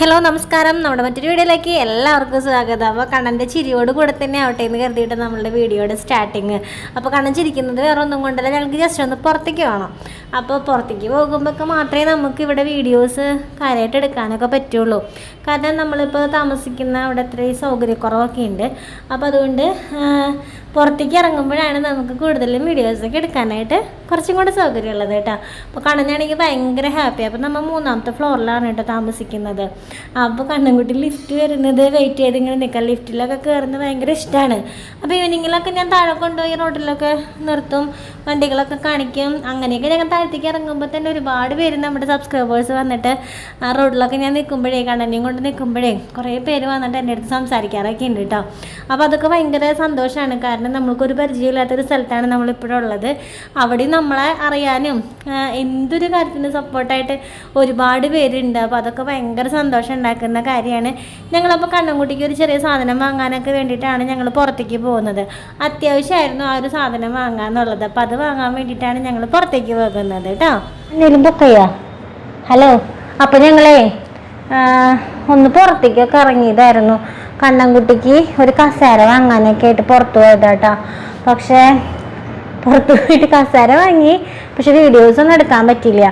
Hello നമസ്കാരം. നമ്മുടെ മറ്റൊരു വീഡിയോയിലേക്ക് എല്ലാവർക്കും സ്വാഗതം. അപ്പോൾ കണ്ണന്റെ ചിരിയോട് കൂടെ തന്നെ ആവട്ടെ എന്ന് കരുതിയിട്ട് നമ്മളുടെ വീഡിയോയുടെ സ്റ്റാർട്ടിങ് അപ്പോൾ കണ്ണൻ ചിരിക്കുന്നത് വേറെ ഒന്നും കൊണ്ടല്ല. ഞങ്ങൾക്ക് ജസ്റ്റ് ഒന്ന് പുറത്തേക്ക് വേണം അപ്പോൾ പുറത്തേക്ക് പോകുമ്പോഴൊക്കെ മാത്രമേ നമുക്ക് ഇവിടെ വീഡിയോസ് കാര്യമായിട്ട് എടുക്കാനൊക്കെ പറ്റുള്ളൂ. കാരണം നമ്മളിപ്പോൾ താമസിക്കുന്ന അവിടെ ഇത്രയും സൗകര്യക്കുറവൊക്കെ ഉണ്ട്. അപ്പോൾ അതുകൊണ്ട് പുറത്തേക്ക് ഇറങ്ങുമ്പോഴാണ് നമുക്ക് കൂടുതലും വീഡിയോസൊക്കെ എടുക്കാനായിട്ട് കുറച്ചും കൂടെ സൗകര്യമുള്ളത് കേട്ടോ. അപ്പോൾ കണ്ണനാണെങ്കിൽ ഭയങ്കര ഹാപ്പി അപ്പോൾ നമ്മൾ മൂന്നാമത്തെ ഫ്ലോറിലാണ് കേട്ടോ താമസിക്കുന്നത്. അപ്പോൾ കണ്ണൻകുട്ടി ലിഫ്റ്റ് വരുന്നത് വെയിറ്റ് ചെയ്ത് ഇങ്ങനെ നിൽക്കാം ലിഫ്റ്റിലൊക്കെ കയറുന്നത് ഭയങ്കര ഇഷ്ടമാണ് അപ്പോൾ ഈവനിങ്ങിലൊക്കെ ഞാൻ താഴെ കൊണ്ടുപോയി റോഡിലൊക്കെ നിർത്തും. വണ്ടികളൊക്കെ കാണിക്കും. അങ്ങനെയൊക്കെ ഞങ്ങൾ താഴത്തേക്ക് ഇറങ്ങുമ്പോൾ തന്നെ ഒരുപാട് പേര് നമ്മുടെ സബ്സ്ക്രൈബേഴ്സ് വന്നിട്ട് ആ റോഡിലൊക്കെ ഞാൻ നിൽക്കുമ്പോഴേ കണ്ണനെയും കൊണ്ട് നിൽക്കുമ്പോഴേ കുറേ പേര് വന്നിട്ട് എന്റെ അടുത്ത് സംസാരിക്കാറൊക്കെ ഉണ്ട് കേട്ടോ. അപ്പോൾ അതൊക്കെ ഭയങ്കര സന്തോഷമാണ്. കാരണം നമ്മൾക്കൊരു പരിചയമില്ലാത്തൊരു സ്ഥലത്താണ് നമ്മളിപ്പോഴും ഉള്ളത്. അവിടെ നമ്മളെ അറിയാനും എന്തൊരു കാര്യത്തിന് സപ്പോർട്ടായിട്ട് ഒരുപാട് പേരുണ്ട്. അപ്പോൾ അതൊക്കെ ഭയങ്കര സന്തോഷം ഉണ്ടാക്കുന്ന കാര്യമാണ്. ഞങ്ങളപ്പോൾ കണ്ണൻകുട്ടിക്ക് ഒരു ചെറിയ സാധനം വാങ്ങാനൊക്കെ വേണ്ടിയിട്ടാണ് ഞങ്ങൾ പുറത്തേക്ക് പോകുന്നത്. അത്യാവശ്യമായിരുന്നു ആ ഒരു സാധനം വാങ്ങാന്നുള്ളത്. അപ്പോൾ അത് വാങ്ങാൻ വേണ്ടിയിട്ടാണ് ഞങ്ങൾ പുറത്തേക്ക് പോകുന്നത് കേട്ടോ. എന്തെങ്കിലും ബുക്ക് ഹലോ അപ്പോൾ ഞങ്ങളേ ഒന്ന് പുറത്തേക്കൊക്കെ ഇറങ്ങിയതായിരുന്നു. കണ്ണൻകുട്ടിക്ക് ഒരു കസേര വാങ്ങാനൊക്കെ ആയിട്ട് പുറത്ത് കേട്ടോ പക്ഷേ പുറത്ത് പോയിട്ട് കസേര വാങ്ങി. പക്ഷെ വീഡിയോസ് ഒന്നും എടുക്കാൻ പറ്റില്ല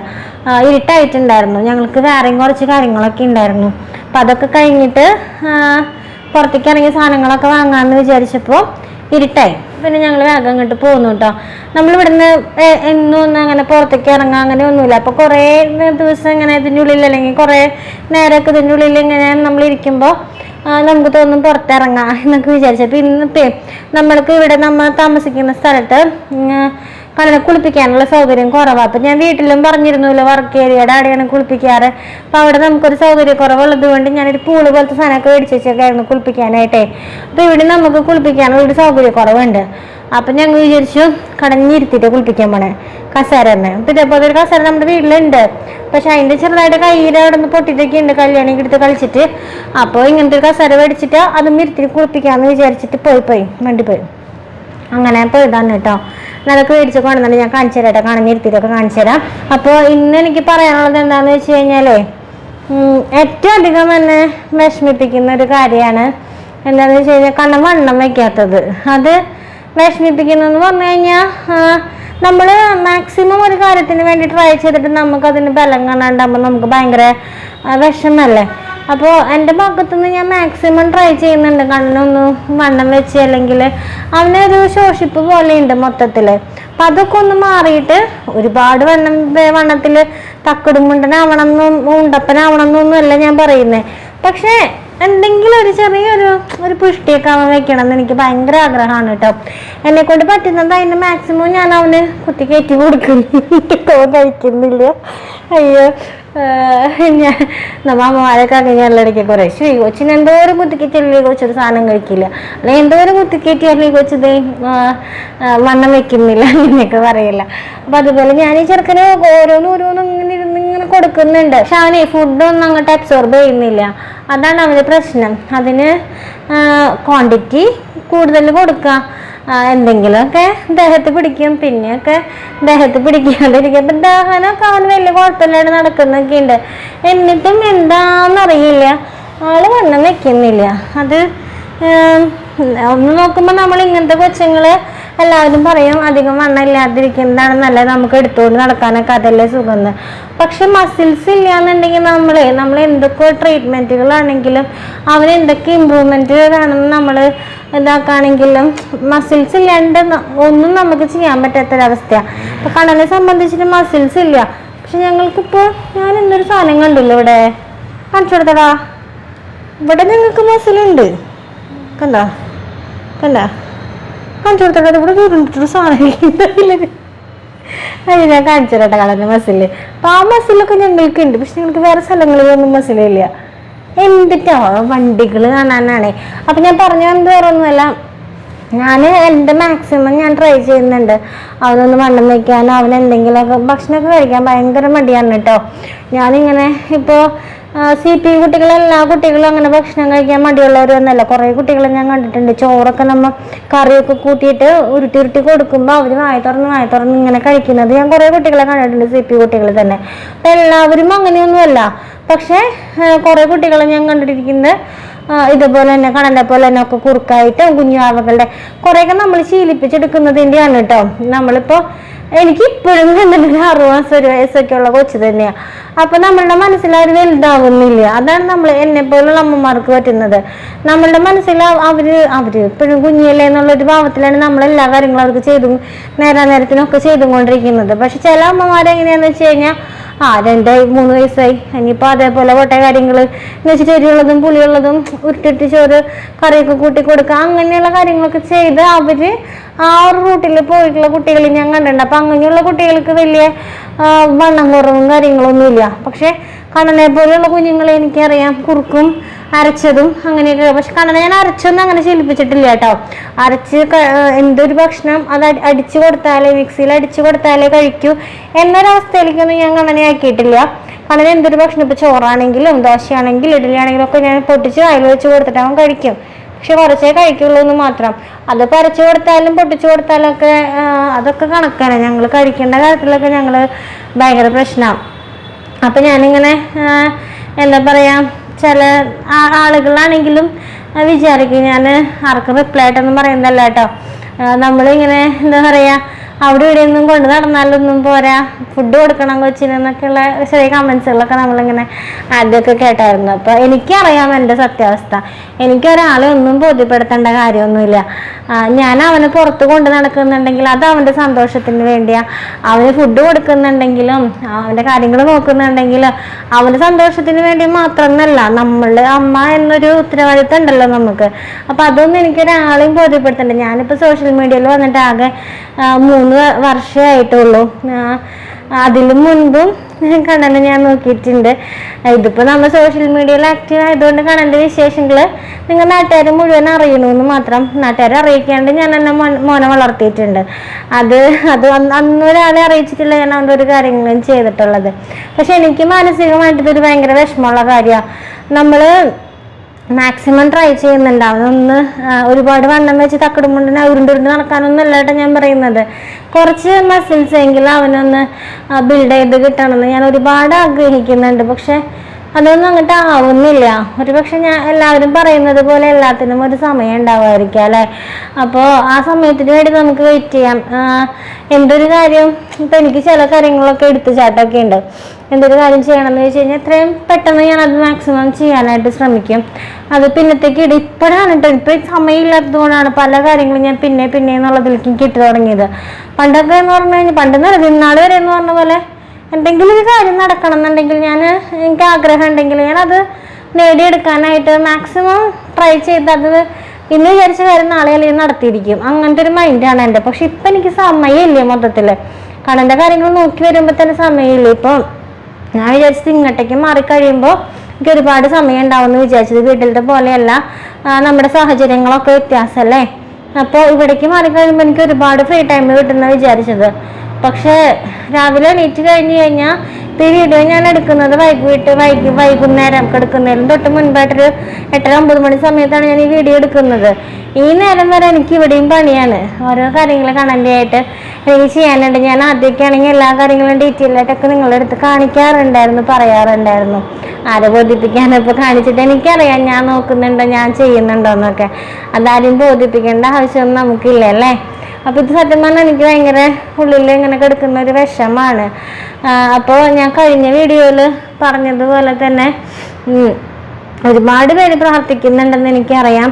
ഇരുട്ടായിട്ടുണ്ടായിരുന്നു. ഞങ്ങൾക്ക് വേറെയും കുറച്ച് കാര്യങ്ങളൊക്കെ ഉണ്ടായിരുന്നു. അപ്പം അതൊക്കെ കഴിഞ്ഞിട്ട് പുറത്തേക്ക് ഇറങ്ങിയ സാധനങ്ങളൊക്കെ വാങ്ങാമെന്ന് വിചാരിച്ചപ്പോൾ ഇരുട്ടായി. പിന്നെ ഞങ്ങൾ വേഗം അങ്ങോട്ട് പോന്നു കേട്ടോ എ- എന്നും ഒന്നും അങ്ങനെ പുറത്തേക്ക് ഇറങ്ങാൻ അങ്ങനെ ഒന്നുമില്ല. അപ്പോൾ കുറേ ദിവസം ഇങ്ങനെ ഇതിന്റെ ഉള്ളിൽ അല്ലെങ്കിൽ കുറേ നേരമൊക്കെ ഇതിന്റെ ഉള്ളിൽ ഇങ്ങനെ നമ്മൾ ഇരിക്കുമ്പോൾ നമുക്ക് തോന്നും പുറത്തിറങ്ങാം എന്നൊക്കെ വിചാരിച്ചപ്പോൾ ഇന്നത്തെ നമ്മൾക്ക് ഇവിടെ നമ്മൾ താമസിക്കുന്ന സ്ഥലത്ത് കണ്ണനെ കുളിപ്പിക്കാനുള്ള സൗകര്യം കുറവാണ് അപ്പം ഞാൻ വീട്ടിലും പറഞ്ഞിരുന്നല്ലോ വർക്ക് ഏരിയയുടെ അവിടെയാണ് കുളിപ്പിക്കാറ്. അപ്പോൾ അവിടെ നമുക്കൊരു സൗകര്യക്കുറവുള്ളത് കൊണ്ട് ഞാനൊരു പൂൾ പോലത്തെ സാധനമൊക്കെ മേടിച്ച് വെച്ചേക്കായിരുന്നു കുളിപ്പിക്കാനായിട്ടേ. അപ്പോൾ ഇവിടെ നമുക്ക് കുളിപ്പിക്കാനുള്ള ഒരു സൗകര്യക്കുറവുണ്ട്. അപ്പം ഞങ്ങൾ വിചാരിച്ചു കടഞ്ഞിരുത്തിയിട്ട് കുളിപ്പിക്കാൻ പോണേ കസേര തന്നെ അപ്പം ഇതേപോലെ ഒരു കസേര നമ്മുടെ വീട്ടിലുണ്ട്. പക്ഷെ അതിന്റെ ചെറുതായിട്ട് കയ്യിൽ അവിടെ നിന്ന് പൊട്ടിയിട്ടൊക്കെ ഉണ്ട് കല്യാണിക്ക് എടുത്ത് കളിച്ചിട്ട്. അപ്പോൾ ഇങ്ങനത്തെ ഒരു കസേര മേടിച്ചിട്ട് അത് മിരുത്തിട്ട് കുളിപ്പിക്കാമെന്ന് വിചാരിച്ചിട്ട് പോയി പോയി വണ്ടി പോയി. അങ്ങനെ പോയതാണ് കേട്ടോ. നിനക്ക് മേടിച്ച് കൊണ്ടുവന്നിട്ട് ഞാൻ കാണിച്ചു തരാം കേട്ടോ. കാണുന്ന ഇരുത്തിട്ടൊക്കെ കാണിച്ചു തരാം. അപ്പോൾ ഇന്ന് എനിക്ക് പറയാനുള്ളത് എന്താണെന്ന് വെച്ച് കഴിഞ്ഞാലേ ഏറ്റവും അധികം എന്നെ വിഷമിപ്പിക്കുന്ന ഒരു കാര്യമാണ് എന്താണെന്ന് വെച്ച് കഴിഞ്ഞാൽ കണ്ണം വണ്ണം വയ്ക്കാത്തത് അത് വിഷമിപ്പിക്കുന്നതെന്ന് പറഞ്ഞു കഴിഞ്ഞാൽ നമ്മൾ മാക്സിമം ഒരു കാര്യത്തിന് വേണ്ടി ട്രൈ ചെയ്തിട്ട് നമുക്കതിന് ബലം കാണാണ്ടാകുമ്പോൾ നമുക്ക് ഭയങ്കര വിഷമല്ലേ? അപ്പോൾ എന്റെ ഭാഗത്തുനിന്ന് ഞാൻ മാക്സിമം ട്രൈ ചെയ്യുന്നുണ്ട്. കണ്ണൊന്ന് വണ്ണം വെച്ച് അല്ലെങ്കിൽ അവനൊരു ശോഷിപ്പ് പോലെയുണ്ട് മൊത്തത്തിൽ അപ്പം അതൊക്കെ ഒന്ന് മാറിയിട്ട് ഒരുപാട് വണ്ണം വണ്ണത്തിൽ തക്കടുമുണ്ടനാവണം എന്നും ഉണ്ടപ്പനാവണം എന്നൊന്നും അല്ല ഞാൻ പറയുന്നത് പക്ഷേ എന്തെങ്കിലും ഒരു ചെറിയൊരു ഒരു പുഷ്ടിയൊക്കെ അവൻ വെക്കണം എന്ന് എനിക്ക് ഭയങ്കര ആഗ്രഹമാണ് കേട്ടോ. എന്നെ കൊണ്ട് പറ്റുന്നത് അതിന് മാക്സിമം ഞാൻ അവന് കുത്തി കയറ്റി കൊടുക്കുന്നു കഴിക്കുന്നില്ല. അയ്യോ. ഞാൻ നമ്മ അമ്മമാരൊക്കെ ഇടയ്ക്ക് കുറേ ശ്രീ കൊച്ചിന് എന്തോരം കുത്തിക്കേറ്റല്ലേ കൊച്ചൊരു സാധനം കഴിക്കില്ല. അല്ലെങ്കിൽ എന്തോരം കുത്തിക്കേറ്റിയല്ലേ കൊച്ചത് വണ്ണം വെക്കുന്നില്ല അങ്ങനെയൊക്കെ പറയില്ല. അപ്പം അതുപോലെ ഞാൻ ഈ ചെറുക്കന് ഓരോന്നും ഓരോന്നും ഇങ്ങനെ ഇരുന്ന് ഇങ്ങനെ കൊടുക്കുന്നുണ്ട്. പക്ഷെ അവനെ ഫുഡൊന്നും അങ്ങോട്ട് അബ്സോർബ് ചെയ്യുന്നില്ല. അതാണ് അവന്റെ പ്രശ്നം. അതിന് ക്വാണ്ടിറ്റി കൂടുതൽ കൊടുക്കുക എന്തെങ്കിലുമൊക്കെ ദേഹത്ത് പിടിക്കും. പിന്നെയൊക്കെ ദേഹത്ത് പിടിക്കാണ്ടിരിക്കും. അപ്പം ദഹനമൊക്കെ അവന് വലിയ കുഴപ്പമില്ലാണ്ട് നടക്കുന്നൊക്കെ ഉണ്ട് എന്നിട്ടും എന്താണെന്നറിയില്ല ആൾ വണ്ണം വെക്കുന്നില്ല. അത് ഒന്ന് നോക്കുമ്പോൾ നമ്മൾ ഇങ്ങനത്തെ കൊച്ചുങ്ങൾ എല്ലാവരും പറയും അധികം വണ്ണം ഇല്ലാതിരിക്കുന്നതാണ് നല്ലത്? നമുക്ക് എടുത്തുകൊണ്ട് നടക്കാനൊക്കെ അതല്ലേ സുഖം. പക്ഷെ മസിൽസ് ഇല്ല എന്നുണ്ടെങ്കിൽ നമ്മൾ നമ്മൾ എന്തൊക്കെ ട്രീറ്റ്മെന്റുകളാണെങ്കിലും അവന് എന്തൊക്കെ ഇമ്പ്രൂവ്മെന്റ് വേണമെന്ന് നമ്മൾ ഇതാക്കുകയാണെങ്കിലും മസിൽസ് ഇല്ലാണ്ട് ഒന്നും നമുക്ക് ചെയ്യാൻ പറ്റാത്തൊരവസ്ഥയാണ് ഇപ്പം കണ്ണനെ സംബന്ധിച്ചിട്ട് മസിൽസ് ഇല്ല. പക്ഷെ ഞങ്ങൾക്കിപ്പോൾ ഞാൻ എന്തൊരു സാധനം കണ്ടില്ല ഇവിടെ? കാണിച്ചു കൊടുത്തടാ. ഇവിടെ ഞങ്ങൾക്ക് മസിലുണ്ട് കണ്ടോ? കണ്ട? കാണിച്ചു കൊടുത്തടാ ഇവിടെ ചുരുണ്ടിട്ടൊരു സാധനം അത് ഞാൻ കാണിച്ചു തരട്ടെ കളഞ്ഞ മസിൽ. അപ്പൊ ആ മസിലൊക്കെ ഞങ്ങൾക്ക് ഉണ്ട് പക്ഷെ ഞങ്ങൾക്ക് വേറെ സ്ഥലങ്ങളിലൊന്നും മസിലില്ല. എന്തിട്ടോ? വണ്ടികൾ കാണാനാണ്. അപ്പൊ ഞാൻ പറഞ്ഞ എന്ത് ഞാൻ എന്റെ മാക്സിമം ഞാൻ ട്രൈ ചെയ്യുന്നുണ്ട്. അവനൊന്ന് വണ്ണം നിൽക്കാനോ അവൻ എന്തെങ്കിലുമൊക്കെ ഭക്ഷണമൊക്കെ കഴിക്കാൻ ഭയങ്കര മടിയാണ് കേട്ടോ. ഞാനിങ്ങനെ ഇപ്പോൾ സി പി കുട്ടികൾ എല്ലാ കുട്ടികളും അങ്ങനെ ഭക്ഷണം കഴിക്കാൻ മടിയുള്ളവരൊന്നല്ല കുറേ കുട്ടികളെ ഞാൻ കണ്ടിട്ടുണ്ട്. ചോറൊക്കെ നമ്മൾ കറിയൊക്കെ കൂട്ടിയിട്ട് ഉരുട്ടി ഉരുട്ടി കൊടുക്കുമ്പോൾ അവർ വായ തുറന്ന് വായ തുറന്ന് ഇങ്ങനെ കഴിക്കുന്നത് ഞാൻ കുറേ കുട്ടികളെ കണ്ടിട്ടുണ്ട് സി പി കുട്ടികൾ തന്നെ. അപ്പം എല്ലാവരും അങ്ങനെയൊന്നുമല്ല. പക്ഷേ കുറേ കുട്ടികളെ ഞാൻ കണ്ടിട്ടിരിക്കുന്നത് ഇതുപോലെ തന്നെ കടന്റെ പോലെ തന്നെ ഒക്കെ കുറുക്കായിട്ടും കുഞ്ഞുവാവകളുടെ കുറേയൊക്കെ നമ്മൾ ശീലിപ്പിച്ചെടുക്കുന്നതിന്റെയാണ് കേട്ടോ. നമ്മളിപ്പോൾ എനിക്ക് ഇപ്പോഴും കണ്ടിട്ട് ആറു മാസം ഒരു വയസ്സൊക്കെ ഉള്ള കൊച്ചു തന്നെയാണ് അപ്പൊ നമ്മളുടെ മനസ്സിൽ അവർ വലുതാവുന്നില്ല. അതാണ് നമ്മൾ എന്നെ പോലുള്ള അമ്മമാർക്ക് പറ്റുന്നത്. നമ്മളുടെ മനസ്സിൽ അവർ അവർ ഇപ്പോഴും കുഞ്ഞിയല്ലേ എന്നുള്ളൊരു ഭാവത്തിലാണ് നമ്മൾ എല്ലാ കാര്യങ്ങളും അവർക്ക് ചെയ്തു നേരാ നേരത്തിനൊക്കെ ചെയ്തുകൊണ്ടിരിക്കുന്നത് പക്ഷെ ചില അമ്മമാരെങ്ങനെയാന്ന് വെച്ച് കഴിഞ്ഞാൽ ആ രണ്ടായി മൂന്ന് വയസ്സായി. ഇനിയിപ്പോൾ അതേപോലെ പോട്ടെ കാര്യങ്ങൾ എന്ന് എരിയുള്ളതും പുളിയുള്ളതും ഉരുട്ടിട്ട് ചോറ് കറിയൊക്കെ കൂട്ടി കൊടുക്കുക. അങ്ങനെയുള്ള കാര്യങ്ങളൊക്കെ ചെയ്ത് അവർ ആ ഒരു റൂട്ടിൽ പോയിട്ടുള്ള കുട്ടികളെ ഞാൻ കണ്ടിട്ടുണ്ട്. അപ്പം അങ്ങനെയുള്ള കുട്ടികൾക്ക് വലിയ വണ്ണം കുറവും കാര്യങ്ങളൊന്നുമില്ല. പക്ഷേ കണ്ണനെ പോലെയുള്ള കുഞ്ഞുങ്ങളെ എനിക്കറിയാം കുറുക്കും അരച്ചതും അങ്ങനെയൊക്കെ. പക്ഷെ കണ്ണനെ ഞാൻ അരച്ചൊന്നും അങ്ങനെ ശീലിപ്പിച്ചിട്ടില്ല കേട്ടോ. അരച്ച് എന്തൊരു ഭക്ഷണം? അത് അടി- അടിച്ചു കൊടുത്താലേ മിക്സിയിൽ അടിച്ചു കൊടുത്താലേ കഴിക്കൂ എന്നൊരവസ്ഥയിലേക്കൊന്നും ഞാൻ കണ്ണനെ ആക്കിയിട്ടില്ല. കണ്ണന് എന്തൊരു ഭക്ഷണം? ഇപ്പോൾ ചോറാണെങ്കിലും ദോശയാണെങ്കിലും ഇഡലി ആണെങ്കിലും ഒക്കെ ഞാൻ പൊട്ടിച്ച് അതിൽ വെച്ച് കൊടുത്തിട്ട് അവൻ കഴിക്കും. പക്ഷെ കുറച്ചേ കഴിക്കുള്ളൂ എന്ന് മാത്രം. അത് പരച്ചു കൊടുത്താലും പൊട്ടിച്ചു കൊടുത്താലും ഒക്കെ അതൊക്കെ കണക്കാണ്. ഞങ്ങൾ കഴിക്കേണ്ട കാര്യത്തിലൊക്കെ ഞങ്ങൾ ഭയങ്കര പ്രശ്നമാണ് അപ്പം ഞാനിങ്ങനെ എന്താ പറയുക ചില ആളുകളാണെങ്കിലും വിചാരിക്കും ഞാൻ ആർക്കും റിപ്ലൈ ആയിട്ടൊന്നും പറയുന്നതല്ല കേട്ടോ. നമ്മളിങ്ങനെ എന്താ പറയുക അവിടെ ഇവിടെ ഒന്നും കൊണ്ട് നടന്നാലൊന്നും പോരാ. ഫുഡ് കൊടുക്കണം കൊച്ചിനെന്നൊക്കെയുള്ള ചെറിയ കമൻസുകളൊക്കെ നമ്മളിങ്ങനെ ആദ്യമൊക്കെ കേട്ടായിരുന്നു. അപ്പോൾ എനിക്കറിയാം എന്റെ സത്യാവസ്ഥ. എനിക്കൊരാളെ ഒന്നും ബോധ്യപ്പെടുത്തേണ്ട കാര്യമൊന്നുമില്ല. ഞാൻ അവനെ പുറത്ത് കൊണ്ട് നടക്കുന്നുണ്ടെങ്കിൽ അത് അവന്റെ സന്തോഷത്തിന് വേണ്ടിയാ. അവന് ഫുഡ് കൊടുക്കുന്നുണ്ടെങ്കിലും അവന്റെ കാര്യങ്ങൾ നോക്കുന്നുണ്ടെങ്കിലും അവന്റെ സന്തോഷത്തിന് വേണ്ടി മാത്രമെന്നല്ല നമ്മളുടെ അമ്മ എന്നൊരു ഉത്തരവാദിത്തം ഉണ്ടല്ലോ നമുക്ക്. അപ്പം അതൊന്നും എനിക്കൊരാളെയും ബോധ്യപ്പെടുത്തണ്ട. ഞാനിപ്പോൾ സോഷ്യൽ മീഡിയയിൽ വന്നിട്ട് ആകെ ആ, മൂന്ന് വർഷമായിട്ടുള്ളൂ അതിലും മുൻപും കണ്ണനെ ഞാൻ നോക്കിയിട്ടുണ്ട്. ഇതിപ്പോൾ നമ്മൾ സോഷ്യൽ മീഡിയയിൽ ആക്റ്റീവ് ആയതുകൊണ്ട് കണ്ണന്റെ വിശേഷങ്ങൾ നിങ്ങൾ നാട്ടുകാർ മുഴുവൻ അറിയണമെന്ന് മാത്രം നാട്ടുകാരെ അറിയിക്കാണ്ട് ഞാൻ എന്നെ മോനെ വളർത്തിയിട്ടുണ്ട്. അത് അത് അന്ന് അന്ന് ഒരാളെ അറിയിച്ചിട്ടില്ല ഞാൻ അവന്റെ ഒരു കാര്യങ്ങളും ചെയ്തിട്ടുള്ളത്. പക്ഷെ എനിക്ക് മാനസികമായിട്ട് ഇതൊരു ഭയങ്കര വിഷമമുള്ള കാര്യമാണ് നമ്മൾ മാക്സിമം ട്രൈ ചെയ്യുന്നുണ്ട്. അതൊന്ന് ഒരുപാട് വണ്ണം വെച്ച് തക്കടുമുണ്ടിന് ഉരുണ്ടുരുണ്ട് നടക്കാനൊന്നും അല്ല ഞാൻ പറയുന്നത്. കുറച്ച് മസിൽസ് എങ്കിലും അവനൊന്ന് ബിൽഡ് ചെയ്ത് കിട്ടണമെന്ന് ഞാൻ ഒരുപാട് ആഗ്രഹിക്കുന്നുണ്ട്. പക്ഷെ അതൊന്നും അങ്ങോട്ട് ആവുന്നില്ല. ഒരു പക്ഷെ ഞാൻ എല്ലാവരും പറയുന്നത് പോലെ എല്ലാത്തിനും ഒരു സമയം ഉണ്ടാവുമായിരിക്കും അല്ലേ? അപ്പോ ആ സമയത്തിന് വേണ്ടി നമുക്ക് വെയിറ്റ് ചെയ്യാം. എന്തൊരു കാര്യം? ഇപ്പൊ എനിക്ക് ചില കാര്യങ്ങളൊക്കെ എടുത്തു ചാട്ടൊക്കെ ഉണ്ട്. എന്തൊരു കാര്യം ചെയ്യണമെന്ന് വെച്ച് കഴിഞ്ഞാൽ എത്രയും പെട്ടെന്ന് ഞാൻ അത് മാക്സിമം ചെയ്യാനായിട്ട് ശ്രമിക്കും. അത് പിന്നത്തേക്ക് ഇടും. ഇപ്പോഴാണ് കേട്ടോ ഇപ്പം സമയമില്ലാത്തത് കൊണ്ടാണ് പല കാര്യങ്ങളും ഞാൻ പിന്നെ പിന്നെ എന്നുള്ളതിലേക്ക് കിട്ടി തുടങ്ങിയത്. പണ്ടൊക്കെ എന്ന് പറഞ്ഞു കഴിഞ്ഞാൽ പണ്ടെന്ന് പറയുന്നത് ഇന്നാൾ വരെ എന്ന് പറഞ്ഞ പോലെ എന്തെങ്കിലും ഒരു കാര്യം നടക്കണം എന്നുണ്ടെങ്കിൽ ഞാൻ എനിക്ക് ആഗ്രഹം ഉണ്ടെങ്കിൽ ഞാനത് നേടിയെടുക്കാനായിട്ട് മാക്സിമം ട്രൈ ചെയ്ത് അത് ഇന്ന് വിചാരിച്ച കാര്യം നാളെ അല്ലെങ്കിൽ നടത്തിയിരിക്കും. അങ്ങനത്തെ ഒരു മൈൻഡാണ് എന്റെ. പക്ഷെ ഇപ്പം എനിക്ക് സമയമില്ല മൊത്തത്തിൽ കണന്റെ കാര്യങ്ങൾ നോക്കി വരുമ്പോൾ തന്നെ സമയമില്ല? ഇപ്പം ഞാൻ വിചാരിച്ചത് ഇങ്ങോട്ടേക്ക് മാറിക്കഴിയുമ്പോൾ എനിക്ക് ഒരുപാട് സമയം ഉണ്ടാവും എന്ന് വിചാരിച്ചത്. വീട്ടിലത്തെ പോലെയല്ല നമ്മുടെ സാഹചര്യങ്ങളൊക്കെ വ്യത്യാസമല്ലേ? അപ്പോൾ ഇവിടേക്ക് മാറിക്കഴിയുമ്പോൾ എനിക്ക് ഒരുപാട് ഫ്രീ ടൈം കിട്ടുന്ന വിചാരിച്ചത്. പക്ഷേ രാവിലെ എണീറ്റ് കഴിഞ്ഞ് കഴിഞ്ഞാൽ ഈ വീഡിയോ ഞാൻ എടുക്കുന്നത് വൈകിട്ട് വൈകി വൈകുന്നേരം എടുക്കുന്നതിലും തൊട്ട് മുൻപായിട്ടൊരു എട്ടര ഒമ്പത് മണി സമയത്താണ് ഞാൻ ഈ വീഡിയോ എടുക്കുന്നത്. ഈ നേരം വരെ എനിക്ക് ഇവിടെയും പണിയാണ്. ഓരോ കാര്യങ്ങൾ കണന്റെ എനിക്ക് ചെയ്യാനുണ്ട്. ഞാൻ ആദ്യമൊക്കെ ആണെങ്കിൽ എല്ലാ കാര്യങ്ങളും ഡീറ്റെയിൽ ആയിട്ടൊക്കെ നിങ്ങളുടെ അടുത്ത് കാണിക്കാറുണ്ടായിരുന്നു പറയാറുണ്ടായിരുന്നു. ആരെ ബോധിപ്പിക്കാനോ ഇപ്പോൾ കാണിച്ചിട്ട് എനിക്കറിയാം ഞാൻ നോക്കുന്നുണ്ടോ ഞാൻ ചെയ്യുന്നുണ്ടോ എന്നൊക്കെ. അതാരും ബോധിപ്പിക്കേണ്ട ആവശ്യമൊന്നും നമുക്കില്ല അല്ലേ അപ്പോൾ ഇത് സത്യം പറഞ്ഞാൽ എനിക്ക് ഭയങ്കര ഉള്ളിൽ ഇങ്ങനെ കിടക്കുന്ന ഒരു വിഷമാണ്. അപ്പോൾ ഞാൻ കഴിഞ്ഞ വീഡിയോയിൽ പറഞ്ഞതുപോലെ തന്നെ ഒരുപാട് പേര് പ്രാർത്ഥിക്കുന്നുണ്ടെന്ന് എനിക്കറിയാം.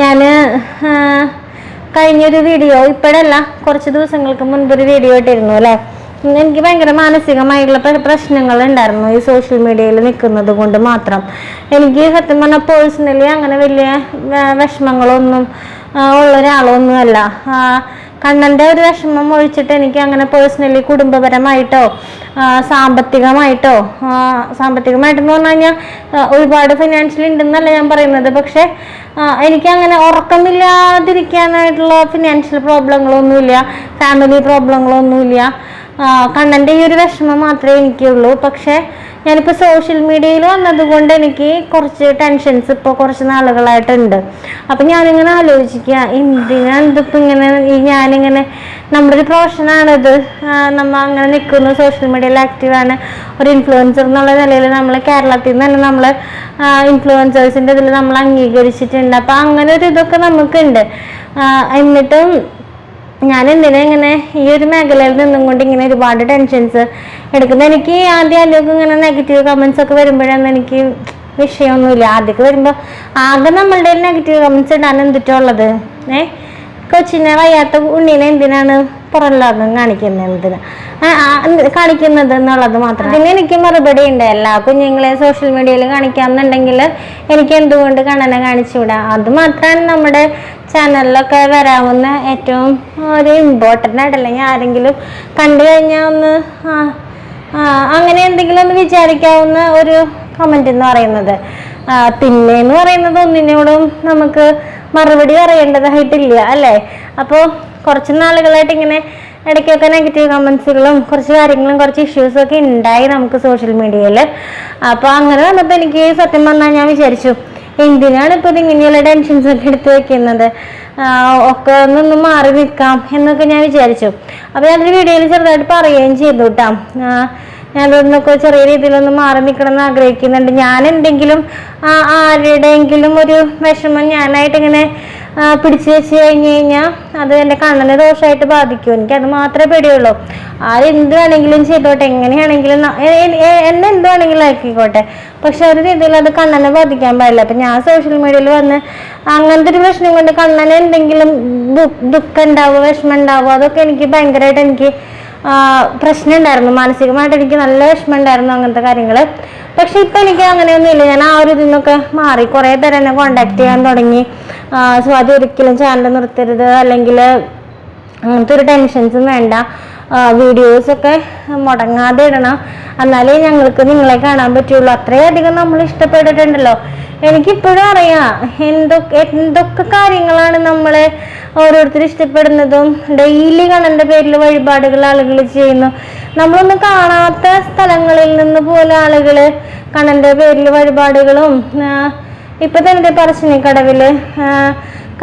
ഞാൻ കഴിഞ്ഞൊരു വീഡിയോ ഇപ്പോഴല്ല കുറച്ച് ദിവസങ്ങൾക്ക് മുൻപൊരു വീഡിയോ ഇട്ടിരുന്നു അല്ലേ? എനിക്ക് ഭയങ്കര മാനസികമായിട്ടുള്ള പ്രശ്നങ്ങൾ ഉണ്ടായിരുന്നു ഈ സോഷ്യൽ മീഡിയയിൽ നിൽക്കുന്നത് കൊണ്ട് മാത്രം. എനിക്ക് സത്യം പറഞ്ഞാൽ പേഴ്സണലി അങ്ങനെ വലിയ വിഷമങ്ങളൊന്നും ഉള്ള ഒരാളൊന്നുമല്ല. കണ്ണന്റെ ഒരു വിഷമം ഒഴിച്ചിട്ട് എനിക്ക് അങ്ങനെ പേഴ്സണലി കുടുംബപരമായിട്ടോ സാമ്പത്തികമായിട്ടോ സാമ്പത്തികമായിട്ടെന്ന് പറഞ്ഞു കഴിഞ്ഞാൽ ഒരുപാട് ഫിനാൻഷ്യലി ഉണ്ടെന്നല്ല ഞാൻ പറയുന്നത്. പക്ഷേ എനിക്ക് അങ്ങനെ ഉറക്കമില്ലാതിരിക്കാനായിട്ടുള്ള ഫിനാൻഷ്യൽ പ്രോബ്ലങ്ങളൊന്നുമില്ല ഫാമിലി പ്രോബ്ലങ്ങളൊന്നുമില്ല കണ്ണന്റെ ഈ ഒരു വിഷമം മാത്രമേ എനിക്കുള്ളൂ. പക്ഷേ ഞാനിപ്പോൾ സോഷ്യൽ മീഡിയയിൽ വന്നതുകൊണ്ട് എനിക്ക് കുറച്ച് ടെൻഷൻസ് ഇപ്പോൾ കുറച്ച് നാളുകളായിട്ടുണ്ട്. അപ്പം ഞാനിങ്ങനെ ആലോചിക്കുക എന്തിനാ ഇതിപ്പോൾ ഇങ്ങനെ ഈ ഞാനിങ്ങനെ നമ്മുടെ ഒരു പ്രൊഫഷനാണിത് നമ്മൾ അങ്ങനെ നിൽക്കുന്നു സോഷ്യൽ മീഡിയയിൽ ആക്റ്റീവാണ് ഒരു ഇൻഫ്ലുവൻസർ എന്നുള്ള നിലയിൽ നമ്മൾ കേരളത്തിൽ നിന്ന് തന്നെ നമ്മൾ ഇൻഫ്ലുവൻസേഴ്സിന്റെ ഇതിൽ നമ്മൾ അംഗീകരിച്ചിട്ടുണ്ട്. അപ്പം അങ്ങനെ ഒരു ഇതൊക്കെ നമുക്കുണ്ട്. എന്നിട്ടും ഞാൻ എന്തിനാ ഇങ്ങനെ ഈ ഒരു മേഖലയിൽ നിന്നും കൊണ്ട് ഇങ്ങനെ ഒരുപാട് ടെൻഷൻസ് എടുക്കുന്നത്? എനിക്ക് ആദ്യം ആദ്യമൊക്കെ ഇങ്ങനെ നെഗറ്റീവ് കമൻസ് ഒക്കെ വരുമ്പോഴാണ് എനിക്ക് വിഷയമൊന്നുമില്ല. ആദ്യമൊക്കെ വരുമ്പോൾ ആകെ നമ്മളുടെ നെഗറ്റീവ് കമൻസ് ഇടാൻ എന്തിട്ടാ ഉള്ളത്? ഏ? കൊച്ചിനെ വയ്യാത്ത ഉണ്ണീനെ എന്തിനാണ് പുറം ലോകം എന്തിനാ? കാണിക്കുന്നത് എന്നുള്ളത് മാത്രം. അതിന് എനിക്ക് മറുപടി ഉണ്ട്. എല്ലാ കുഞ്ഞുങ്ങളെ സോഷ്യൽ മീഡിയയിൽ കാണിക്കാന്നുണ്ടെങ്കിൽ എനിക്ക് എന്തുകൊണ്ട് കണ്ണനെ കാണിച്ചുകൂടാ? അത് മാത്രമാണ് നമ്മുടെ ചാനലിലൊക്കെ വരാവുന്ന ഏറ്റവും ഒരു ഇമ്പോർട്ടന്റ് ആയിട്ട് അല്ലെങ്കിൽ ആരെങ്കിലും കണ്ടു കഴിഞ്ഞാൽ ഒന്ന് അങ്ങനെ എന്തെങ്കിലും ഒന്ന് വിചാരിക്കാവുന്ന ഒരു കമന്റ് എന്ന് പറയുന്നത്. പിന്നെ എന്ന് പറയുന്നത് ഒന്നിനോടും നമുക്ക് മറുപടി പറയേണ്ടതായിട്ടില്ല അല്ലേ? അപ്പോൾ കുറച്ച് നാളുകളായിട്ട് ഇങ്ങനെ ഇടയ്ക്കൊക്കെ നെഗറ്റീവ് കമൻസുകളും കുറച്ച് കാര്യങ്ങളും കുറച്ച് ഇഷ്യൂസും ഒക്കെ ഉണ്ടായി നമുക്ക് സോഷ്യൽ മീഡിയയിൽ അപ്പോൾ അങ്ങനെ വന്നപ്പോൾ എനിക്ക് സത്യം പറഞ്ഞാൽ ഞാൻ വിചാരിച്ചു എന്തിനാണ് ഇപ്പോൾ ഇതിങ്ങനെയുള്ള ടെൻഷൻസ് ഒക്കെ എടുത്ത് വെക്കുന്നത്? ഒക്കെ ഒന്നൊന്ന് മാറി നിൽക്കാം എന്നൊക്കെ ഞാൻ വിചാരിച്ചു. അപ്പോൾ ഞാനൊരു വീഡിയോയിൽ ചെറുതായിട്ട് പറയുകയും ചെയ്തു കേട്ടോ ഞാനൊന്നൊക്കെ ചെറിയ രീതിയിലൊന്ന് മാറി നിൽക്കണം എന്ന് ആഗ്രഹിക്കുന്നുണ്ട്. ഞാൻ എന്തെങ്കിലും ആരുടെയെങ്കിലും ഒരു വിഷമം ഞാനായിട്ട് ഇങ്ങനെ പിടിച്ചു വെച്ച് കഴിഞ്ഞ് കഴിഞ്ഞാൽ അത് എന്റെ കണ്ണിനെ ദോഷമായിട്ട് ബാധിക്കും. എനിക്ക് അത് മാത്രമേ പേടിയുള്ളൂ. ആരെന്ത് വേണമെങ്കിലും ചെയ്തോട്ടെ എങ്ങനെയാണെങ്കിലും എന്നെ എന്ത് വേണമെങ്കിലും ആക്കിക്കോട്ടെ. പക്ഷെ ഒരു രീതിയിൽ അത് കണ്ണനെ ബാധിക്കാൻ പാടില്ല. അപ്പം ഞാൻ സോഷ്യൽ മീഡിയയിൽ വന്ന് അങ്ങനത്തെ ഒരു പ്രശ്നം കൊണ്ട് കണ്ണന് എന്തെങ്കിലും ദുഃഖം ഉണ്ടാവുക വിഷമം ഉണ്ടാവുക അതൊക്കെ എനിക്ക് ഭയങ്കരമായിട്ട് എനിക്ക് പ്രശ്നം ഉണ്ടായിരുന്നു മാനസികമായിട്ട് എനിക്ക് നല്ല വിഷമം ഉണ്ടായിരുന്നു അങ്ങനത്തെ കാര്യങ്ങൾ പക്ഷെ ഇപ്പം എനിക്ക് അങ്ങനെയൊന്നുമില്ല. ഞാൻ ആ ഒരു ഇതിൽ നിന്നൊക്കെ മാറി കുറേ പേരെന്നെ കോണ്ടാക്ട് ചെയ്യാൻ തുടങ്ങി. ആ, അതൊരിക്കലും ചാനൽ നിർത്തരുത്. അല്ലെങ്കിൽ അങ്ങനത്തെ ഒരു ടെൻഷൻസും വേണ്ട. വീഡിയോസൊക്കെ മുടങ്ങാതെ ഇടണം. എന്നാലേ ഞങ്ങൾക്ക് നിങ്ങളെ കാണാൻ പറ്റുള്ളൂ. അത്രയധികം നമ്മൾ ഇഷ്ടപ്പെട്ടിട്ടുണ്ടല്ലോ. എനിക്കിപ്പോഴും അറിയാം എന്തൊക്കെ എന്തൊക്കെ കാര്യങ്ങളാണ് നമ്മളെ ഓരോരുത്തർ ഇഷ്ടപ്പെടുന്നതും. ഡെയിലി കണ്ണന്റെ പേരിൽ വഴിപാടുകൾ ആളുകൾ ചെയ്യുന്നു. നമ്മളൊന്നും കാണാത്ത സ്ഥലങ്ങളിൽ നിന്ന് പോലും ആളുകൾ കണ്ണന്റെ പേരിൽ വഴിപാടുകളും ഇപ്പൊ തന്നെ പറശ്ശിനി കടവിൽ?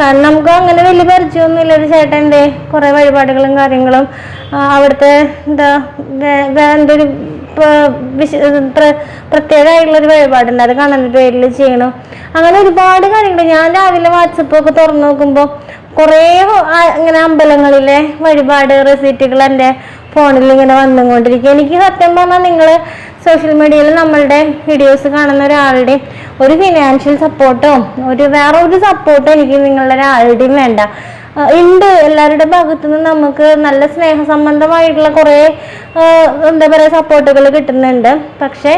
കാരണം നമുക്ക് അങ്ങനെ വലിയ പരിചയമൊന്നുമില്ല. ഒരു ചേട്ടന്റെ കുറേ വഴിപാടുകളും കാര്യങ്ങളും. അവിടുത്തെ എന്താ എന്തൊരു പ്രത്യേകമായിട്ടുള്ളൊരു വഴിപാടുണ്ട്. അത് കണ്ണന്റെ പേരിൽ ചെയ്യണം. അങ്ങനെ ഒരുപാട് കാര്യങ്ങൾ ഞാൻ രാവിലെ വാട്സപ്പ് ഒക്കെ തുറന്നു നോക്കുമ്പോൾ കുറേ അങ്ങനെ അമ്പലങ്ങളിലെ വഴിപാട് റെസീറ്റുകൾ എന്റെ ഫോണിൽ ഇങ്ങനെ വന്നുകൊണ്ടിരിക്കുക എനിക്ക് സത്യം പറഞ്ഞാൽ നിങ്ങൾ സോഷ്യൽ മീഡിയയിൽ നമ്മളുടെ വീഡിയോസ് കാണുന്ന ഒരാളുടെ ഒരു ഫിനാൻഷ്യൽ സപ്പോർട്ടോ ഒരു വേറെ ഒരു സപ്പോർട്ടോ എനിക്ക് നിങ്ങളുടെ ഒരാളുടെയും വേണ്ട. ഉണ്ട് എല്ലാവരുടെ ഭാഗത്തു നിന്ന് നമുക്ക് നല്ല സ്നേഹസംബന്ധമായിട്ടുള്ള കുറേ എന്താ പറയുക സപ്പോർട്ടുകൾ കിട്ടുന്നുണ്ട്. പക്ഷേ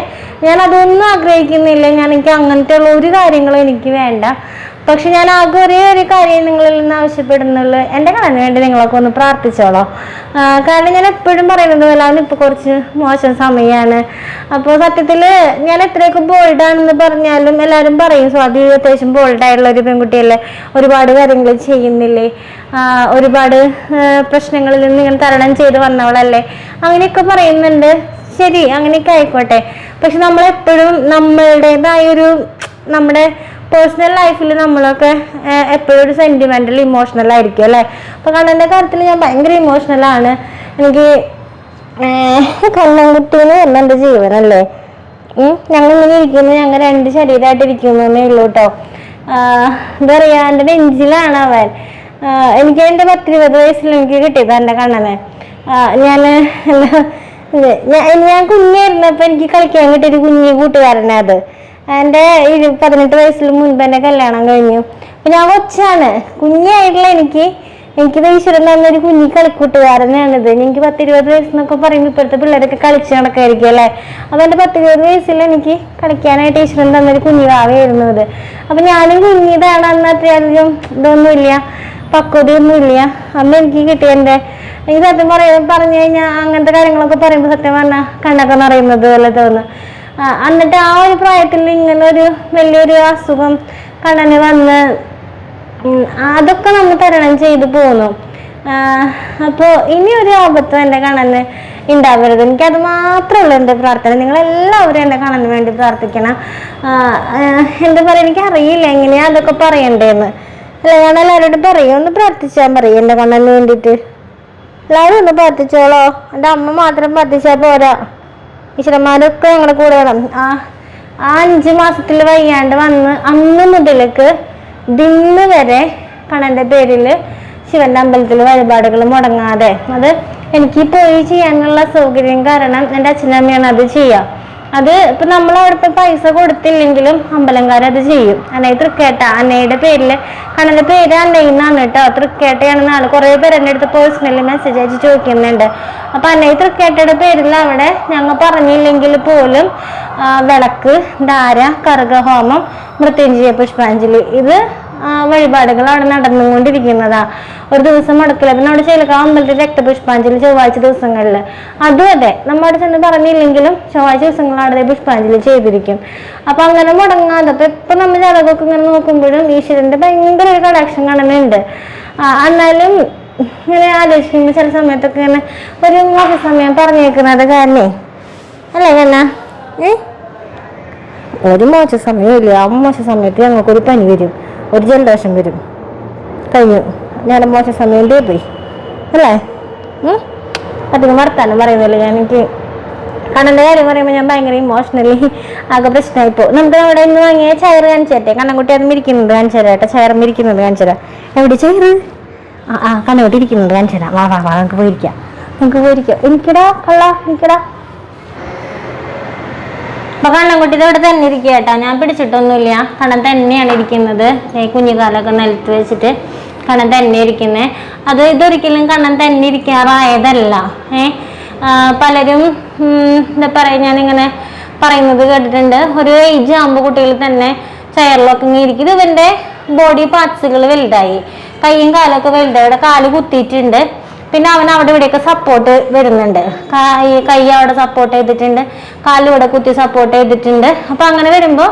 ഞാൻ അതൊന്നും ആഗ്രഹിക്കുന്നില്ല. ഞാൻ എനിക്ക് അങ്ങനത്തെ ഉള്ള ഒരു കാര്യങ്ങളും എനിക്ക് വേണ്ട. പക്ഷെ ഞാൻ ആകെ ഒരേ ഒരു കാര്യം നിങ്ങളിൽ നിന്ന് ആവശ്യപ്പെടുന്നുള്ളൂ. എന്റെ കടന് വേണ്ടി നിങ്ങളൊക്കെ ഒന്ന് പ്രാർത്ഥിച്ചോളോ. കാരണം ഞാൻ എപ്പോഴും പറയുന്നത് പോലെ ഇപ്പോൾ കുറച്ച് മോശം സമയമാണ് അപ്പോൾ സത്യത്തിൽ ഞാൻ എത്രയൊക്കെ ബോൾഡാണെന്ന് പറഞ്ഞാലും എല്ലാവരും പറയും സ്വാതി അത്യാവശ്യം ബോൾഡായിട്ടുള്ള ഒരു പെൺകുട്ടിയല്ലേ? ഒരുപാട് കാര്യങ്ങൾ ചെയ്യുന്നില്ലേ? ഒരുപാട് പ്രശ്നങ്ങളിൽ നിന്ന് ഇങ്ങനെ തരണം ചെയ്ത് വന്നവളല്ലേ? അങ്ങനെയൊക്കെ പറയുന്നുണ്ട്. ശരി അങ്ങനെയൊക്കെ ആയിക്കോട്ടെ. പക്ഷെ നമ്മളെപ്പോഴും നമ്മളുടേതായൊരു നമ്മുടെ പേഴ്സണൽ ലൈഫിൽ നമ്മളൊക്കെ എപ്പോഴും ഒരു സെന്റിമെന്റൽ ഇമോഷണൽ ആയിരിക്കും അല്ലേ? അപ്പൊ കണ്ണന്റെ കാര്യത്തിൽ ഞാൻ ഭയങ്കര ഇമോഷണലാണ് എനിക്ക് കണ്ണൻകുട്ടീന്ന് പറഞ്ഞ എന്റെ ജീവനല്ലേ? ഞങ്ങൾ ഇങ്ങനെ ഇരിക്കുന്നു. ഞങ്ങൾ രണ്ട് ശരീരമായിട്ട് ഇരിക്കുന്നേ ഉള്ളൂ കേട്ടോ. എന്താ പറയാ എന്റെ നെഞ്ചിലാണ് അവൻ. എനിക്ക് എന്റെ പത്തിരുപത് വയസ്സിൽ എനിക്ക് കിട്ടിയത് എന്റെ കണ്ണനെ. ഞാൻ ഞാൻ കുഞ്ഞായിരുന്നപ്പോൾ എനിക്ക് കളിക്കാൻ കിട്ടിയൊരു കുഞ്ഞു കൂട്ടുകാരനെ അത്. എന്റെ പതിനെട്ട് വയസ്സിൽ മുൻപ് എന്റെ കല്യാണം കഴിഞ്ഞു. അപ്പം ഞാൻ കൊച്ചാണ് കുഞ്ഞായിട്ടുള്ള എനിക്ക് എനിക്ക് ഈശ്വരൻ തന്നൊരു കുഞ്ഞി കളിക്കൂട്ടുകാരനാണിത്. എനിക്ക് പത്തിരുപത് വയസ്സെന്നൊക്കെ പറയുമ്പോൾ ഇപ്പോഴത്തെ പിള്ളേരൊക്കെ കളിച്ച് നടക്കായിരിക്കും അല്ലേ? അപ്പം എന്റെ പത്തിരുപത് വയസ്സിൽ എനിക്ക് കളിക്കാനായിട്ട് ഈശ്വരൻ തന്നൊരു കുഞ്ഞിവാവയായിരുന്നു ഇത്. അപ്പം ഞാനും കുഞ്ഞിതാണ് അന്ന് അത്രയധികം ഇതൊന്നുമില്ല പക്വതയൊന്നുമില്ല. അന്ന് എനിക്ക് കിട്ടിയ എന്റെ ഈ സത്യം പറയാ പറഞ്ഞു കഴിഞ്ഞാൽ അങ്ങനത്തെ കാര്യങ്ങളൊക്കെ പറയുമ്പോൾ സത്യം പറഞ്ഞാൽ കണ്ണൊക്കെ നിറയുന്നത് പോലെ തോന്നുന്നു എന്നിട്ട് ആ ഒരു പ്രായത്തിൽ ഇങ്ങനെ ഒരു വലിയൊരു അസുഖം കണ്ണന് വന്ന് അതൊക്കെ നമ്മൾ തരണം ചെയ്തു പോന്നു. അപ്പോ ഇനി ഒരു ആപത്തും എന്റെ കണ്ണന് ഉണ്ടാവരുത് എനിക്കത് അത് ഉള്ളൂ എന്റെ പ്രാർത്ഥന. നിങ്ങളെല്ലാവരും എന്റെ കാണാൻ വേണ്ടി പ്രാർത്ഥിക്കണം. എന്താ പറയാ എന്താ പറയുക എനിക്കറിയില്ല എങ്ങനെയാ അതൊക്കെ പറയണ്ടേന്ന്. അല്ല ഞാൻ എല്ലാവരോടും പറയും. ഒന്ന് പ്രാർത്ഥിച്ചാൽ പറയും എന്റെ കണ്ണന് വേണ്ടിയിട്ട്. എല്ലാവരും ഒന്ന് പ്രാർത്ഥിച്ചോളോ. എന്റെ അമ്മ മാത്രം പ്രാർത്ഥിച്ചാൽ പോരാ. ഈശ്വരന്മാരൊക്കെ ഞങ്ങളുടെ കൂടെ വേണം ആ ആ അഞ്ച് മാസത്തിൽ വയ്യാണ്ട് വന്ന് അന്ന് മുതലേക്ക് ഇന്ന് വരെ കണ്ണന്റെ പേരിൽ ശിവന്റെ അമ്പലത്തിൽ വഴിപാടുകൾ മുടങ്ങാതെ. അത് എനിക്ക് പോയി ചെയ്യാനുള്ള സൗകര്യം കാരണം എന്റെ അച്ഛനമ്മയാണ് അത് ചെയ്യുക അത് ഇപ്പൊ നമ്മൾ അവിടുത്തെ പൈസ കൊടുത്തില്ലെങ്കിലും അമ്പലംകാരത് ചെയ്യും. അന്നേ തൃക്കേട്ട അന്നയുടെ പേരിൽ കണ്ണന്റെ പേര് അന്നയിന്നാണ് കേട്ടോ. തൃക്കേട്ടയാണെന്നാണ് കുറേ പേര് എന്റെ അടുത്ത് പേഴ്സണലി മെസ്സേജ് അയച്ച് ചോദിക്കുന്നുണ്ട്. അപ്പൊ അന്നൈ തൃക്കേട്ടയുടെ പേരിൽ അവിടെ ഞങ്ങൾ പറഞ്ഞില്ലെങ്കിൽ പോലും വിളക്ക് ധാര കറുകഹോമം മൃത്യുഞ്ജയ പുഷ്പാഞ്ജലി ഇത് വഴിപാടുകൾ അവിടെ നടന്നുകൊണ്ടിരിക്കുന്നതാ. ഒരു ദിവസം മുടക്കില്ല. അവിടെ ചേലക്കാവ് അമ്പലത്തിൽ രക്തപുഷ്പാഞ്ജലി ചൊവ്വാഴ്ച ദിവസങ്ങളിൽ. അതും അതെ. നമ്മുടെ ചെന്ന് പറഞ്ഞില്ലെങ്കിലും ചൊവ്വാഴ്ച ദിവസങ്ങളിൽ അവിടെ പുഷ്പാഞ്ജലി ചെയ്തിരിക്കും. അപ്പൊ അങ്ങനെ മുടങ്ങാതെ അപ്പൊ ഇപ്പൊ നമ്മൾ ജാതകമൊക്കെ ഇങ്ങനെ നോക്കുമ്പോഴും ഈശ്വരന്റെ ഭയങ്കര ഒരു കളക്ഷൻ കാണുന്നുണ്ട്. എന്നാലും ഇങ്ങനെ ആലോചിക്കുമ്പോൾ ചില സമയത്തൊക്കെ ഇങ്ങനെ ഒരു മോശ സമയം പറഞ്ഞേക്കുന്നത് കാരണേ. അല്ലേ കന്ന ഏ? ഒരു മോശ സമയമില്ല ആ മോശ സമയത്ത് ഞങ്ങൾക്കൊരു പനി വരും. ഒരു ജലദോഷം വരും. കഴിഞ്ഞു. ഞാൻ മോശ സമയം പോയി. അല്ലേ? അധികം വർത്താനം പറയുന്നില്ല ഞാൻ എനിക്ക്. കണ്ണന്റെ കാര്യം പറയുമ്പോൾ ഞാൻ ഭയങ്കര ഇമോഷണലി ആകെ പ്രശ്നമായിപ്പോ നമുക്ക് അവിടെ ഇന്ന് വാങ്ങിയ ചയർ കാണിച്ചു കണ്ണൻകുട്ടി അത് മിരിക്കുന്നത് കാണിച്ചു തരാം കേട്ടോ. ചയർ മിരിക്കുന്നത് കാണിച്ചു തരാം. എവിടെ ചയർ ആ ആ കണ്ണൻകുട്ടി ഇരിക്കുന്നുണ്ട് കാണിച്ചു തരാം. വാ വാ വാ നമുക്ക് പോയിരിക്കാം. നമുക്ക് പോയിരിക്കാം. എനിക്കടാ കള്ള എനിക്കടാ. അപ്പൊ കണ്ണൻകുട്ടി ഇവിടെ തന്നെ ഇരിക്കുക കേട്ടോ ഞാൻ പിടിച്ചിട്ടൊന്നുമില്ല. കണ്ണൻ തന്നെയാണ് ഇരിക്കുന്നത്. കുഞ്ഞുകാലൊക്കെ നിലത്ത് വെച്ചിട്ട് കണ്ണൻ തന്നെ ഇരിക്കുന്നത് അത് ഇതൊരിക്കലും കണ്ണൻ തന്നെ ഇരിക്കാറായതല്ല. ഏ പലരും എന്താ പറയാ ഞാനിങ്ങനെ പറയുന്നത് കേട്ടിട്ടുണ്ട്. ഒരു ഏജ് ആകുമ്പോൾ കുട്ടികൾ തന്നെ ചെയറിലൊക്കെ ഇങ്ങനെ ഇരിക്കും. ഇവന്റെ ബോഡി പാർട്സുകൾ വലുതായി. കൈയും കാലൊക്കെ വലുതായി. ഇവിടെ കാൽ കുത്തിയിട്ടുണ്ട്. പിന്നെ അവൻ അവിടെ ഇവിടെയൊക്കെ സപ്പോർട്ട് വരുന്നുണ്ട്. ഈ കൈ അവിടെ സപ്പോർട്ട് ചെയ്തിട്ടുണ്ട്. കാലും ഇവിടെ കുത്തി സപ്പോർട്ട് ചെയ്തിട്ടുണ്ട്. അപ്പൊ അങ്ങനെ വരുമ്പോൾ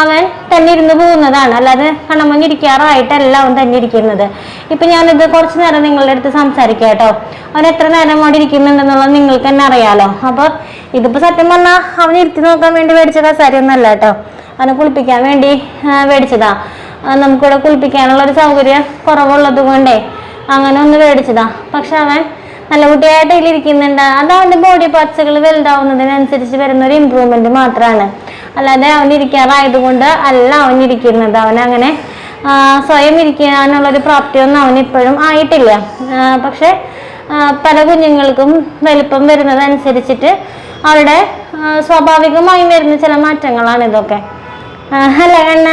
അവൻ തന്നെ ഇരുന്ന് പോകുന്നതാണ്. അല്ലാതെ കണ്ണമ്മൻ ഇരിക്കാറായിട്ടല്ല അവൻ തന്നെ ഇരിക്കുന്നത്. ഇപ്പൊ ഞാനിത് കുറച്ച് നേരം നിങ്ങളുടെ അടുത്ത് സംസാരിക്കാം കേട്ടോ. അവൻ എത്ര നേരം അവിടെ ഇരിക്കുന്നുണ്ടെന്നുള്ളത് നിങ്ങൾക്ക് തന്നെ അറിയാലോ. അപ്പൊ ഇതിപ്പോ സത്യം പറഞ്ഞാൽ അവൻ ഇരുത്തി നോക്കാൻ വേണ്ടി മേടിച്ച കസാരയൊന്നല്ല കേട്ടോ. അവനെ കുളിപ്പിക്കാൻ വേണ്ടി മേടിച്ചതാ. നമുക്കിവിടെ കുളിപ്പിക്കാനുള്ള ഒരു സൗകര്യം കുറവുള്ളത് കൊണ്ടേ അങ്ങനെ ഒന്ന് മേടിച്ചതാ പക്ഷെ അവൻ നല്ല കുട്ടിയായിട്ട് ഇരിക്കുന്നുണ്ട് അത് അവന്റെ ബോഡി പാർട്സുകൾ വലുതാവുന്നതിനനുസരിച്ച് വരുന്ന ഒരു ഇമ്പ്രൂവ്മെന്റ് മാത്രമാണ് അല്ലാതെ അവൻ ഇരിക്കാറായത് കൊണ്ട് അല്ല അവൻ ഇരിക്കുന്നത്. അവൻ അങ്ങനെ സ്വയം ഇരിക്കാനുള്ള ഒരു പ്രാപ്തിയൊന്നും അവൻ ഇപ്പോഴും ആയിട്ടില്ല. പക്ഷെ പല കുഞ്ഞുങ്ങൾക്കും വലിപ്പം വരുന്നതനുസരിച്ചിട്ട് അവരുടെ സ്വാഭാവികമായി വരുന്ന ചില മാറ്റങ്ങളാണ് ഇതൊക്കെ. അല്ല കണ്ണ.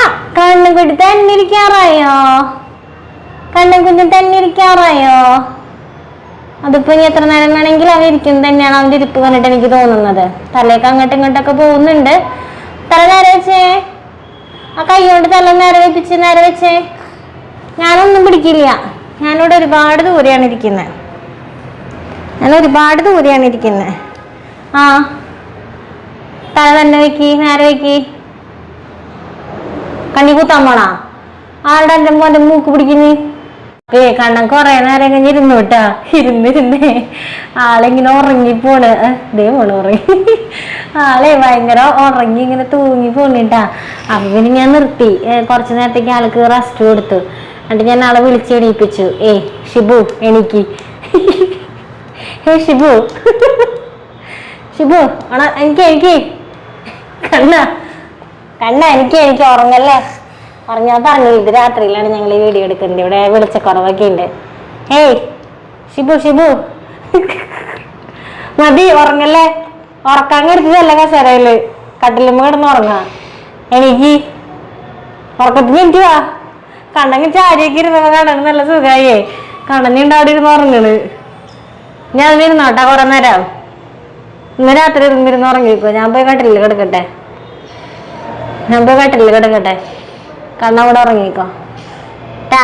ആ കണ്ണും കുട്ടി തന്നെ ഇരിക്കാറായോ കണ്ണും കുഞ്ഞ് തന്നെ ഇരിക്കാറായോ? അതിപ്പോ ഇനി എത്ര നേരം വേണമെങ്കിലും അവൻ ഇരിക്കുന്നത് തന്നെയാണ് അവന്റെ ഇരിപ്പ് കണ്ടിട്ട് എനിക്ക് തോന്നുന്നത്. തലയൊക്കെ അങ്ങോട്ടും ഇങ്ങോട്ടൊക്കെ പോകുന്നുണ്ട്. തല നേരെ വെച്ചേ. ആ കൈ കൊണ്ട് തല നേരെ വെപ്പിച്ച് നേരെ വെച്ചേ. ഞാനൊന്നും പിടിക്കില്ല. ഞാനിവിടെ ഒരുപാട് ദൂരെയാണ് ഇരിക്കുന്നത് ഞാൻ ഒരുപാട് ദൂരെയാണ് ഇരിക്കുന്നത് ആ. തല തന്നെ വെക്കി നേരെ വെക്കി. കണ്ണി കുത്താൻ പോണാ? ആരുടെ എന്റെ മോന്റെ മൂക്ക് പിടിക്കുന്നു? ഏ കണ്ണൻ കൊറേ നേരം കഴിഞ്ഞ് ഇരുന്നു കേട്ടാ ഇരുന്നിരുന്നേ. ആളിങ്ങനെ ഉറങ്ങി പോണ് ഏ, ദേ പോണ് ഉറങ്ങി. ആളെ ഭയങ്കര ഉറങ്ങി ഇങ്ങനെ തൂങ്ങി പോണിട്ടാ അപ്പൊ പിന്നെ ഞാൻ നിർത്തി. കുറച്ചു നേരത്തേക്ക് ആൾക്ക് റെസ്റ്റ് കൊടുത്തു. എന്നിട്ട് ഞാൻ ആളെ വിളിച്ച് എണീപ്പിച്ചു. ഏ ഷിബു എണീക്ക്. ഏ ഷിബു. ഷിബു എനിക്ക് എനിക്ക് കണ്ണ. കണ്ണ എനിക്ക് എനിക്ക് ഉറങ്ങല്ലേ? ഉറങ്ങാൻ പറഞ്ഞു ഇത് രാത്രിയിലാണ് ഞങ്ങൾ ഈ വീഡിയോ എടുക്കുന്നത്. ഇവിടെ വെളിച്ചക്കുറവൊക്കെ ഉണ്ട്. ഏയ് ഷിബു ഷിബു. മതി ഉറങ്ങല്ലേ? ഉറക്കാൻ കിടച്ചതല്ല കസേരയിൽ? കട്ടിലുമ്പ് കിടന്ന് ഉറങ്ങാ. എനിക്ക് ഉറക്കത്തിന് എനിക്ക് വാ. കണ്ണങ്ങി ചാരിയൊക്കെ ഇരുന്നപ്പോ കണ്ണന് നല്ല സുഖായേ. കണ്ണനുണ്ട് അവിടെ ഇരുന്ന് ഉറങ്ങണ്. ഞാൻ ഇരുന്നോട്ടാ കുറെ നേരം. ഇന്ന് രാത്രി ഇരുന്നിരുന്ന് ഉറങ്ങിക്കോ. ഞാൻ പോയി കട്ടിലിൽ കിടക്കട്ടെ. ഞാൻ പോയി കട്ടിലിൽ കിടക്കട്ടെ. കണ്ണ അവിടെ ഉറങ്ങിക്കോ. ടാ